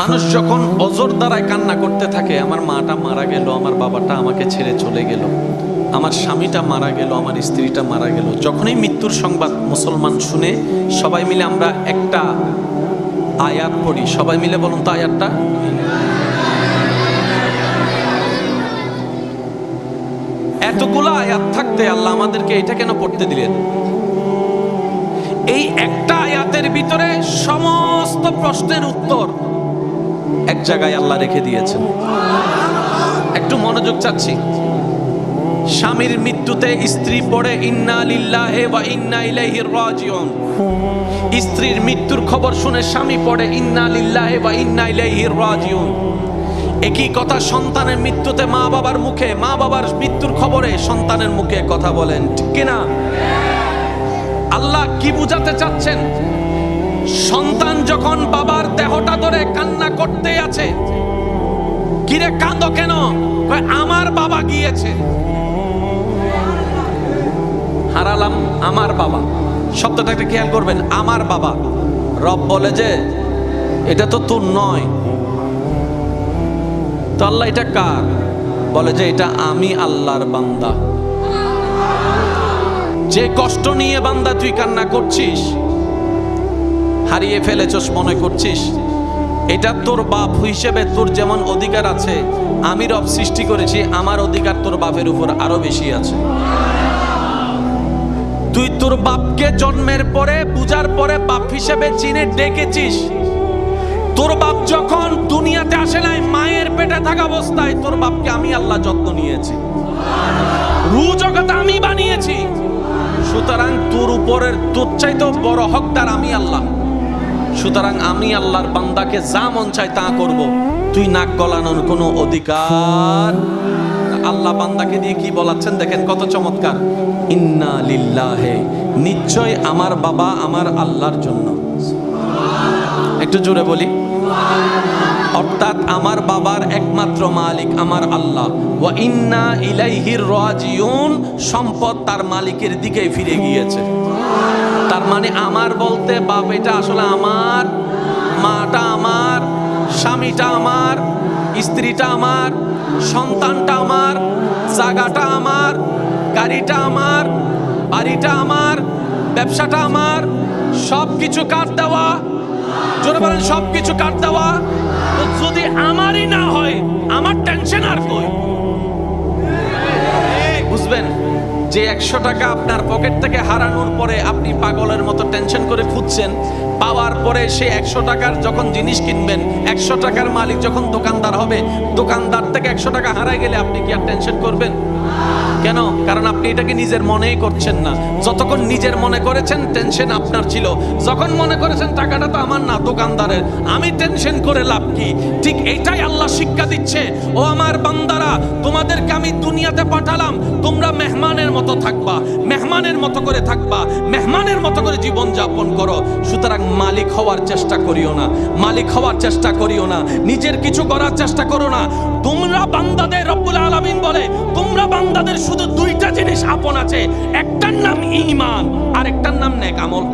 মানুষ যখন অজর দ্বারায় কান্না করতে থাকে, আমার মাটা মারা গেল, আমার বাবাটা আমাকে ছেড়ে চলে গেল, আমার স্বামীটা মারা গেল, আমার স্ত্রীটা মারা গেল। যখনই মৃত্যুর সংবাদ মুসলমান শুনে সবাই মিলে আমরা একটা আয়াত পড়ি। সবাই মিলে বলুন তো আয়াতটা। এতগুলো আয়াত থাকতে আল্লাহ আমাদেরকে এটা কেন পড়তে দিলেন? এই একটা আয়াতের ভিতরে সমস্ত প্রশ্নের উত্তর জায়গায় আল্লাহ রেখে দিয়েছেন। একটু মনোযোগ চাচ্ছি। স্বামীর মৃত্যুতে স্ত্রী পড়ে, ইন্না লিল্লাহে বা ইন্না ইলাইহি রাজিউন। স্ত্রীর মৃত্যুর খবর শুনে স্বামী পড়ে, ইন্না লিল্লাহে বা ইন্না ইলাইহি রাজিউন। একই কথা সন্তানের মৃত্যুতে মা বাবার মুখে, মা বাবার মৃত্যুর খবরে সন্তানের মুখে কথা বলেন। ঠিক কিনা? আল্লাহ কি বুঝাতে চাচ্ছেন? সন্তান যখন বাবার দেহটা ধরে কান্না করতে আছে, কিরে কাঁদো কেন? আমার বাবা গিয়েছে। হারালাম আমার বাবা। শব্দটা একটা খেয়াল করবেন, আমার বাবা। রব বলে যে, এটা তো তোর নয়। তো আল্লাহ এটা কার? বলে যে, এটা আমি আল্লাহর বান্দা। যে কষ্ট নিয়ে বান্দা তুই কান্না করছিস হারিয়ে ফেলেছস মনে করছিস? এটা তোর বাপ হিসেবে তোর যেমন অধিকার আছে, আমি রব সৃষ্টি করেছি, আমার অধিকার তোর বাপের উপর আরও বেশি আছে। তুই তোর বাপকে জন্মের পরে, পূজার পরে বাপ হিসেবে চিনে ডেকেছিস। তোর বাপ যখন দুনিয়াতে আসে নাই, মায়ের পেটে থাকা অবস্থায় তোর বাপকে আমি আল্লাহ যত্ন নিয়েছি। রু জগৎ আমি বানিয়েছি। সুতরাং তোর উপরের তোর চাইতেও বড় হকদার আমি আল্লাহ। সুতরাং আমি আল্লাহর বান্দাকে যা মন চাই তা করব। তুই নাক গলানোর কোনো অধিকার? আল্লাহ বান্দাকে দিয়ে কি বলাচ্ছেন দেখেন কত চমৎকার। ইন্না লিল্লাহে, নিশ্চয় আমার বাবা আমার আল্লাহর জন্য। একটু জোরে বলি। অর্থাৎ আমার বাবার একমাত্র মালিক আমার আল্লাহ। ওয়া ইন্না ইলাইহির রাজিউন, সম্পদ তার মালিকের দিকেই ফিরে গিয়েছে। তার মানে আমার বলতে বাপ এটা আসলে আমার, মাটা আমার, স্বামীটা আমার, স্ত্রীটা আমার, সন্তানটা আমার, জায়গাটা আমার, গাড়িটা আমার, বাড়িটা আমার, ব্যবসাটা আমার সব কিছু কাট দেওয়া? জোরে সব কিছু কাট দেওয়া? তো যদি আমারই না হয়, আমার টেনশন আর কই? বুঝবেন, যে একশো টাকা আপনার পকেট থেকে টেনশন করে খুঁজছেন, পাওয়ার পরে সে একশো টাকার যখন জিনিস কিনবেন, একশো টাকার মালিক যখন দোকানদার হবে, দোকানদার থেকে একশো টাকা হারাই গেলে আপনি কি আর টেনশন করবেন? কেন? কারণ আপনি এটাকে নিজের মনেই করছেন না। যতক্ষণ নিজের মনে করেছেন, টেনশন আপনার ছিল। যখন মনে করেছেন, টাকাটা তো আমার না, দোকানদারের, আমি টেনশন করে লাভ কি? ঠিক এইটাই আল্লাহ শিক্ষা দিচ্ছে। ও আমার বান্দারা, তোমাদেরকে আমি দুনিয়াতে পাঠালাম, তোমরা মেহমানের মতো থাকবা, মেহমানের মতো করে থাকবা, মেহমানের মতো করে জীবন যাপন করো। সুতরাং মালিক হওয়ার চেষ্টা করিও না, মালিক হওয়ার চেষ্টা করিও না, নিজের কিছু করার চেষ্টা করো না। তোমরা বান্দাদের রব্বুল আলামিন বলে, তোমরা বান্দাদের শুধু দুইটা জিনিস আপন আছে, একটার নাম ঈমান আর একটার নাম নেক আমল।